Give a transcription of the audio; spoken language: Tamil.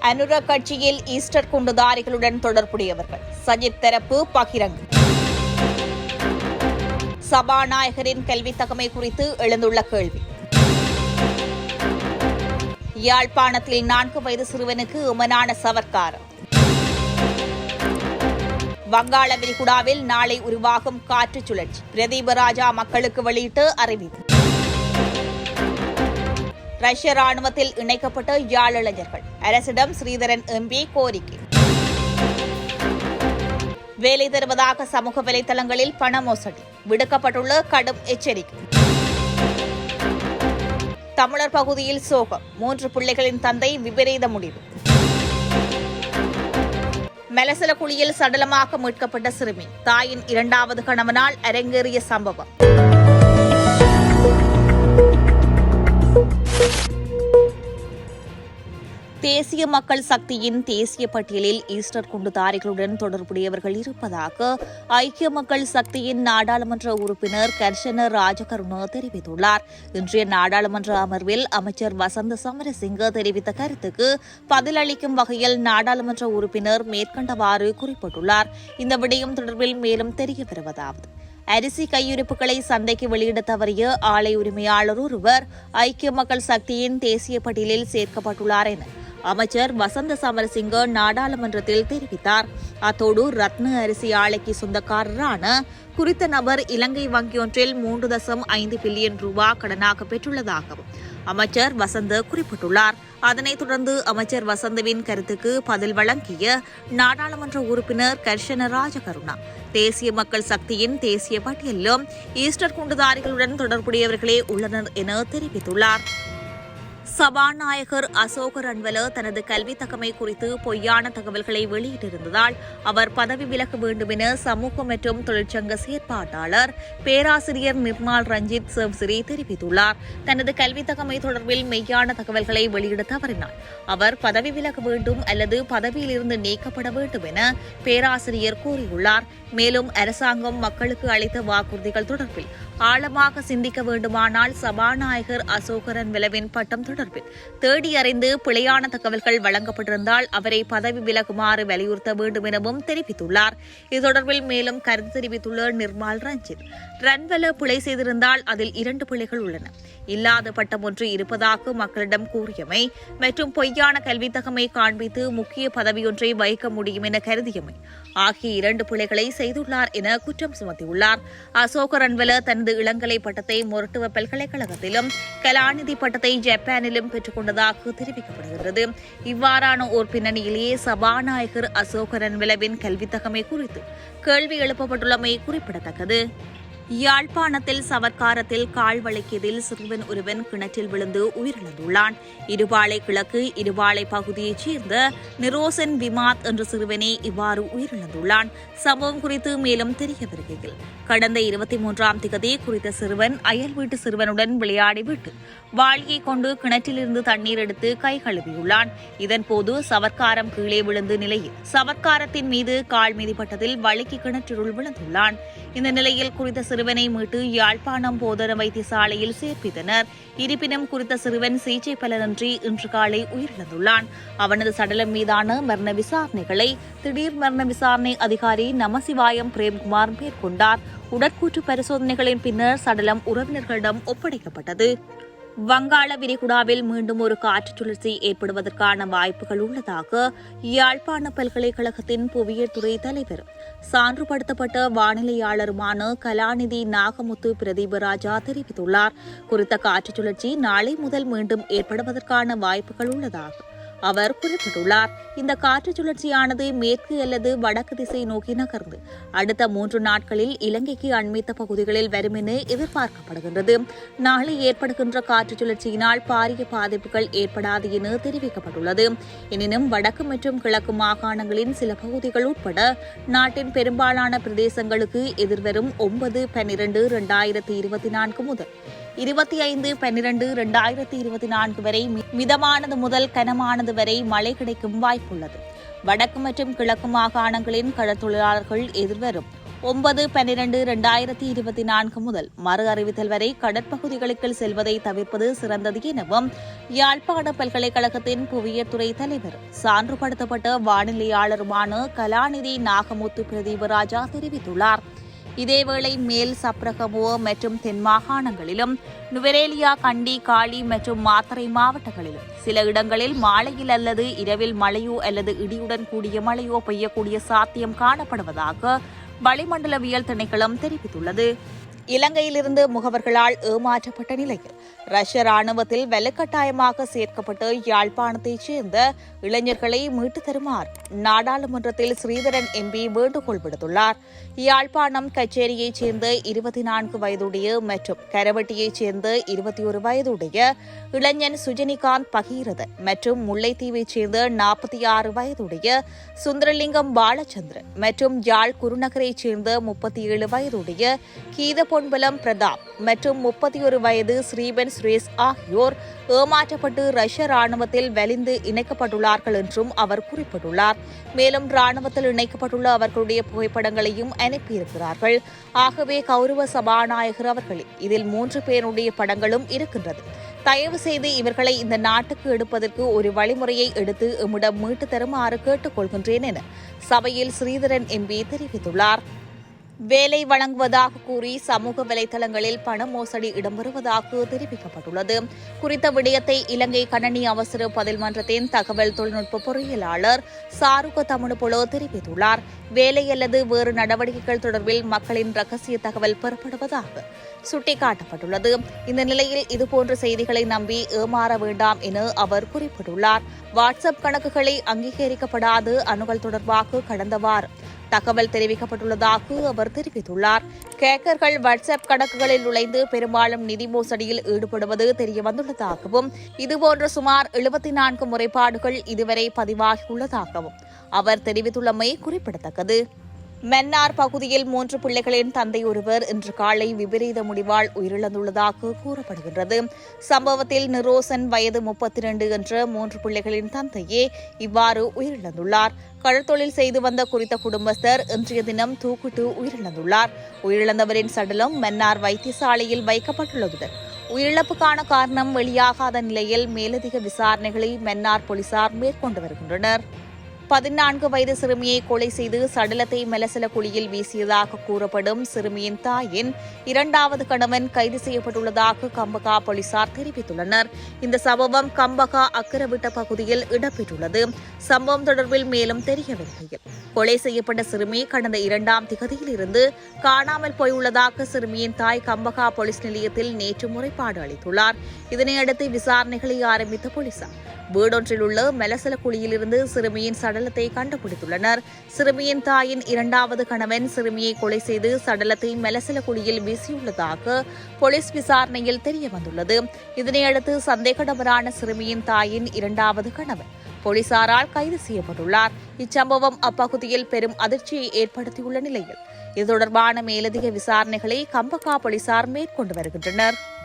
அனுர கட்சியில் ஈஸ்டர் குண்டுதாரிகளுடன் தொடர்புடையவர்கள். சஜித் தரப்பு பகிரங்கு சபாநாயகரின் கல்வி தகமை குறித்து எழுந்துள்ள கேள்வி. யாழ்ப்பாணத்தில் நான்கு வயது சிறுவனுக்கு உமனான சவர்க்காரம். வங்காள விரிகுடாவில் நாளை உருவாகும் காற்று சுழற்சி. பிரதீபராஜா மக்களுக்கு வெளியிட்டு அறிவிப்பு. ரஷ்ய ராணுவத்தில் இணைக்கப்பட்ட யாழ் இளைஞர்கள். அரசிடம் ஸ்ரீதரன் எம்பி கோரிக்கை. வேலை தருவதாக சமூக வலைதளங்களில் பண மோசடி. விடுக்கப்பட்டுள்ள கடும் எச்சரிக்கை. தமிழர் பகுதியில் சோகம். மூன்று பிள்ளைகளின் தந்தை விபரீத முடிவு. மெலசல குழியில் சடலமாக மீட்கப்பட்ட சிறுமி. தாயின் இரண்டாவது கணவனால் அரங்கேறிய சம்பவம். தேசிய மக்கள் சக்தியின் தேசிய பட்டியலில் ஈஸ்டர் குண்டுதாரிகளுடன் தொடர்புடையவர்கள் இருப்பதாக ஐக்கிய மக்கள் சக்தியின் நாடாளுமன்ற உறுப்பினர் கர்ஷன ராஜகருண தெரிவித்துள்ளார். இன்றைய நாடாளுமன்ற அமர்வில் அமைச்சர் வசந்த சமரசிங்க தெரிவித்த கருத்துக்கு பதிலளிக்கும் வகையில் நாடாளுமன்ற உறுப்பினர் மேற்கண்டவாறு குறிப்பிட்டுள்ளார். இந்த விடயம் தொடர்பில் மேலும் தெரிய வருவதாவது அரிசி கையிருப்புகளை சந்தைக்கு வெளியிட தவறிய ஆலை உரிமையாளர் ஒருவர் ஐக்கிய மக்கள் சக்தியின் தேசிய பட்டியலில் சேர்க்கப்பட்டுள்ளார் என அமைச்சர் வசந்த சமரசிங்க நாடாளுமன்றத்தில் தெரிவித்தார். அத்தோடு ரத்ன அரிசி ஆலைக்கு சொந்தக்காரரான குறித்த நபர் இலங்கை வங்கியொன்றில் மூன்று தசம் ஐந்து பில்லியன் ரூபாய் கடனாக பெற்றுள்ளதாகவும் அமைச்சர் வசந்த குறிப்பிட்டுள்ளார். அதனைத் தொடர்ந்து அமைச்சர் வசந்தவின் கருத்துக்கு பதில் வழங்கிய நாடாளுமன்ற உறுப்பினர் கர்ஷன ராஜகருணா. தேசிய மக்கள் சக்தியின் தேசிய பட்டியலிலும் ஈஸ்டர் குண்டுதாரிகளுடன் தொடர்புடையவர்களே உள்ளனர் என தெரிவித்துள்ளார். சபாநாயகர் அசோக ரன்வல தனது கல்வி தகமை குறித்து பொய்யான தகவல்களை வெளியிட்டிருந்ததால் அவர் பதவி விலக வேண்டும் என சமூக மற்றும் தொழிற்சங்க செயற்பாட்டாளர் பேராசிரியர் நிர்மால் ரஞ்சித் சவ்சிரி தெரிவித்துள்ளார். தனது கல்வி தகமை தொடர்பில் மெய்யான தகவல்களை வெளியிட தவறினார். அவர் பதவி விலக வேண்டும் அல்லது பதவியிலிருந்து நீக்கப்பட வேண்டும் என பேராசிரியர் கூறியுள்ளார். மேலும் அரசாங்கம் மக்களுக்கு அளித்த வாக்குறுதிகள் தொடர்பில் ஆழமாக சிந்திக்க வேண்டுமானால் சபாநாயகர் அசோகரன் விளவின் பட்டம் தொடர்பில் தேடி அறிந்து பிழையான தகவல்கள் வழங்கப்பட்டிருந்தால் அவரை பதவி விலகுமாறு வலியுறுத்த வேண்டும் எனவும் தெரிவித்துள்ளார். இது தொடர்பில் மேலும் கருத்து தெரிவித்துள்ள நிர்மால் ரஞ்சித். ரன்வெல பிழை செய்திருந்தால் அதில் இரண்டு பிழைகள் உள்ளன. இல்லாத பட்டம் ஒன்று இருப்பதாக மக்களிடம் கூறியமை மற்றும் பொய்யான கல்வித்தகமை காண்பித்து முக்கிய பதவியொன்றை வைக்க முடியும் என கருதியமை. ஆகிய இரண்டு பிள்ளைகளை செய்துள்ளார் என குற்றம் சுமத்தியுள்ளார். அசோக ரன்வல தனது இளங்கலை பட்டத்தை மொரட்டுவ பல்கலைக்கழகத்திலும் கலாநிதி பட்டத்தை ஜப்பானிலும் பெற்றுக்கொண்டதாக தெரிவிக்கப்படுகிறது. இவ்வாறான ஓர் பின்னணியிலேயே சபாநாயகர் அசோக ரன்வலவின் கல்வித்தகமை குறித்து கேள்வி எழுப்பப்பட்டுள்ளமை குறிப்பிடத்தக்கது. யாழ்ப்பாணத்தில் சவர்க்காரத்தில் கால் வளைக்கியதில் சிறுவன் ஒருவன் கிணற்றில் விழுந்து உயிரிழந்துள்ளான். இருபாலை கிழக்கு இருபாலை பகுதியைச் சேர்ந்த நிரோசன் விமாத் என்ற சிறுவனே இவ்வாறு உயிரிழந்துள்ளான். சம்பவம் குறித்து மேலும் தெரிய வருகையில் கடந்த இருபத்தி மூன்றாம் திகதி குறித்த சிறுவன் அயல் வீட்டு சிறுவனுடன் விளையாடிவிட்டு வாளியை கொண்டு கிணற்றிலிருந்து தண்ணீர் எடுத்து கை கழுவியுள்ளான். இதன்போது சவர்க்காரம் கீழே விழுந்து நிலையில் சவர்க்காரத்தின் மீது கால் மிதிப்பட்டதில் வழுக்கி கிணற்றிற்குள் விழுந்துள்ளான். இந்த நிலையில் குறித்த சிறுவனை மீட்டு யாழ்ப்பாணம் போதன வைத்தியசாலையில் சேர்ப்பித்தனர். இருப்பினும் குறித்த சிறுவன் சிகிச்சை பலனின்றி இன்று காலை உயிரிழந்துள்ளான். அவனது சடலம் மீதான மரண விசாரணைகளை திடீர் மரண விசாரணை அதிகாரி நமசிவாயம் பிரேம்குமார் மேற்கொண்டார். உடற்கூற்று பரிசோதனைகளின் பின்னர் சடலம் உறவினர்களிடம் ஒப்படைக்கப்பட்டது. வங்காள விரிகுடாவில் மீண்டும் ஒரு காற்று சுழற்சி ஏற்படுவதற்கான வாய்ப்புகள் உள்ளதாக யாழ்ப்பாண பல்கலைக்கழகத்தின் புவியியல் துறை தலைவர் சான்றுபடுத்தப்பட்ட வானிலையாளருமான கலாநிதி நாகமுத்து பிரதீபராஜா தெரிவித்துள்ளார். குறித்த காற்று சுழற்சி நாளை முதல் மீண்டும் ஏற்படுவதற்கான வாய்ப்புகள் உள்ளதாக அவர் குறிப்பிட்டுள்ளார். இந்த காற்று சுழற்சியானது மேற்கு அல்லது வடக்கு திசை நோக்கி நகர்ந்து அடுத்த மூன்று நாட்களில் இலங்கைக்கு அண்மித்த பகுதிகளில் வரும் என எதிர்பார்க்கப்படுகின்றது. நாளை ஏற்படுகின்ற காற்று சுழற்சியினால் பாரிய பாதிப்புகள் ஏற்படாது என தெரிவிக்கப்பட்டுள்ளது. எனினும் வடக்கு மற்றும் கிழக்கு மாகாணங்களின் சில பகுதிகள் உட்பட நாட்டின் பெரும்பாலான பிரதேசங்களுக்கு எதிர்வரும் ஒன்பது பன்னிரண்டு இரண்டாயிரத்தி இருபத்தி நான்கு முதல் இருபத்தி ஐந்து பன்னிரண்டு இரண்டாயிரத்தி இருபத்தி நான்கு வரை மிதமானது முதல் கனமானது வரை மழை கிடைக்கும் வாய்ப்புள்ளது. வடக்கு மற்றும் கிழக்கு மாகாணங்களின் கடற்தொழிலாளர்கள் எதிர்வரும் ஒன்பது பன்னிரண்டு இரண்டாயிரத்தி இருபத்தி நான்கு முதல் மறு அறிவித்தல் வரை கடற்பகுதிகளுக்குள் செல்வதை தவிர்ப்பது சிறந்தது எனவும் யாழ்ப்பாண பல்கலைக்கழகத்தின் புவியியல் துறை தலைவர் சான்றுபடுத்தப்பட்ட வானிலையாளருமான கலாநிதி நாகமுத்து பிரதீபராஜா தெரிவித்துள்ளார். இதேவேளை மேல் சப்ரகமோ மற்றும் தென் மாகாணங்களிலும் நுவரேலியா கண்டி காளி மற்றும் மாத்தறை மாவட்டங்களிலும். சில இடங்களில் மாலையில் அல்லது இரவில் மழையோ அல்லது இடியுடன் கூடிய மழையோ பெய்யக்கூடிய சாத்தியம் காணப்படுவதாக வளிமண்டலவியல் திணைக்களம் தெரிவித்துள்ளது. இலங்கையிலிருந்து முகவர்களால் ஏமாற்றப்பட்ட நிலையில் ரஷ்ய ராணுவத்தில் வலுக்கட்டாயமாக சேர்க்கப்பட்டு யாழ்ப்பாணத்தைச் சேர்ந்த இளைஞர்களை மீட்டு தருமாறு நாடாளுமன்றத்தில் ஸ்ரீதரன் எம்பி வேண்டுகோள் விடுத்துள்ளார். யாழ்ப்பாணம் கச்சேரியைச் சேர்ந்த இருபத்தி நான்கு வயதுடைய மற்றும் கரவட்டியைச் சேர்ந்த இருபத்தி ஒரு வயதுடைய இளைஞன் சுஜனிகாந்த் பகீரதன் மற்றும் முல்லைத்தீவைச் சேர்ந்த நாற்பத்தி ஆறு வயதுடைய சுந்தரலிங்கம் பாலச்சந்திரன் மற்றும் யாழ் குருநகரைச் சேர்ந்த முப்பத்தி ஏழு வயதுடைய கீத பொன்பலம் பிரதாப் மற்றும் முப்பத்தி ஒரு வயது ஸ்ரீபன் சுரேஷ் ஆகியோர் ஏமாற்றப்பட்டு ரஷ்ய ராணுவத்தில் வலிந்து இணைக்கப்பட்டுள்ளார்கள் என்றும் அவர் குறிப்பிட்டுள்ளார். மேலும் ராணுவத்தில் இணைக்கப்பட்டுள்ள அவர்களுடைய புகைப்படங்களையும் அனுப்பியிருக்கிறார்கள். ஆகவே கௌரவ சபாநாயகர் அவர்களில் இதில் மூன்று பேருடைய படங்களும் இருக்கின்றது. தயவு செய்து இவர்களை இந்த நாட்டுக்கு எடுப்பதற்கு ஒரு வழிமுறையை எடுத்து எம்மிடம் மீட்டு தருமாறு கேட்டுக்கொள்கின்றேன் என சபையில் ஸ்ரீதரன் எம்பி தெரிவித்துள்ளார். வேலை வழங்குவதாக கூறி சமூக வலைதளங்களில் பண மோசடி இடம்பெறுவதாக தெரிவிக்கப்பட்டுள்ளது. குறித்த விடயத்தை இலங்கை கணனி அவசர பதில் மன்றத்தின் தகவல் தொழில்நுட்ப பொறியியலாளர் சாருக தமிழ்புலோ தெரிவித்துள்ளார். வேலை அல்லது வேறு நடவடிக்கைகள் தொடர்பில் மக்களின் ரகசிய தகவல் பெறப்படுவதாக சுட்டிக்காட்டப்பட்டுள்ளது. இந்த நிலையில் இதுபோன்ற செய்திகளை நம்பி ஏமாற வேண்டாம் என அவர் குறிப்பிட்டுள்ளார். வாட்ஸ்அப் கணக்குகளை அங்கீகரிக்கப்படாது அணுகல் தொடர்பாக கடந்த வாரம் தகவல் தெரிவிக்கப்பட்டுள்ளதாக அவர் தெரிவித்துள்ளார். கேக்கர்கள் வாட்ஸ்அப் கணக்குகளில் நுழைந்து பெரும்பாலும் நிதி மோசடியில் ஈடுபடுவது தெரியவந்துள்ளதாகவும் இதுபோன்ற சுமார் எழுபத்தி நான்கு முறைப்பாடுகள் இதுவரை பதிவாகியுள்ளதாகவும் அவர் தெரிவித்துள்ளமை குறிப்பிடத்தக்கது. மென்னார் பகுதியில் மூன்று பிள்ளைகளின் தந்தை ஒருவர் இன்று காலை விபரீத முடிவால் உயிரிழந்துள்ளதாக கூறப்படுகின்றது. சம்பவத்தில் நிரோசன் வயது முப்பத்தி இரண்டு என்ற மூன்று பிள்ளைகளின் தந்தையே இவ்வாறு உயிரிழந்துள்ளார். கடற்தொழில் செய்து வந்த குறித்த குடும்பஸ்தர் இன்றைய தினம் தூக்கிட்டு உயிரிழந்துள்ளார். உயிரிழந்தவரின் சடலம் மன்னார் வைத்தியசாலையில் வைக்கப்பட்டுள்ளதுடன் உயிரிழப்புக்கான காரணம் வெளியாகாத நிலையில் மேலதிக விசாரணைகளை மன்னார் போலீசார் மேற்கொண்டு வருகின்றனர். பதினான்கு வயது சிறுமியை கொலை செய்து சடலத்தை மெலசல குழியில் வீசியதாக கூறப்படும் சிறுமியின் தாயின் இரண்டாவது கணவன் கைது செய்யப்பட்டுள்ளதாக கம்பகா போலீசார் தெரிவித்துள்ளனர். இந்த சம்பவம் கம்பகா அக்கரவிட்ட பகுதியில் இடம்பெற்றுள்ளது. சம்பவம் தொடர்பில் மேலும் தெரியவில்லை கொலை செய்யப்பட்ட சிறுமி கடந்த இரண்டாம் திகதியில் இருந்து காணாமல் போயுள்ளதாக சிறுமியின் தாய் கம்பகா போலீஸ் நிலையத்தில் நேற்று முறைப்பாடு அளித்துள்ளார். இதனையடுத்து விசாரணைகளை ஆரம்பித்த போலீசார் வீடொன்றில் உள்ள மெலசல குழியிலிருந்து சிறுமியின் சடலத்தை கண்டுபிடித்துள்ளனர். சிறுமியின் தாயின் இரண்டாவது கணவன் சிறுமியை கொலை செய்து சடலத்தை மெலசல குழியில் வீசியுள்ளதாக போலீஸ் விசாரணையில் தெரியவந்துள்ளது. இதனையடுத்து சந்தேக நபரான சிறுமியின் தாயின் இரண்டாவது கணவன் போலீசாரால் கைது செய்யப்பட்டுள்ளார். இச்சம்பவம் அப்பகுதியில் பெரும் அதிர்ச்சியை ஏற்படுத்தியுள்ள நிலையில். இது தொடர்பான மேலதிக விசாரணைகளை கம்பக்கா போலீசார் மேற்கொண்டு வருகின்றனர்.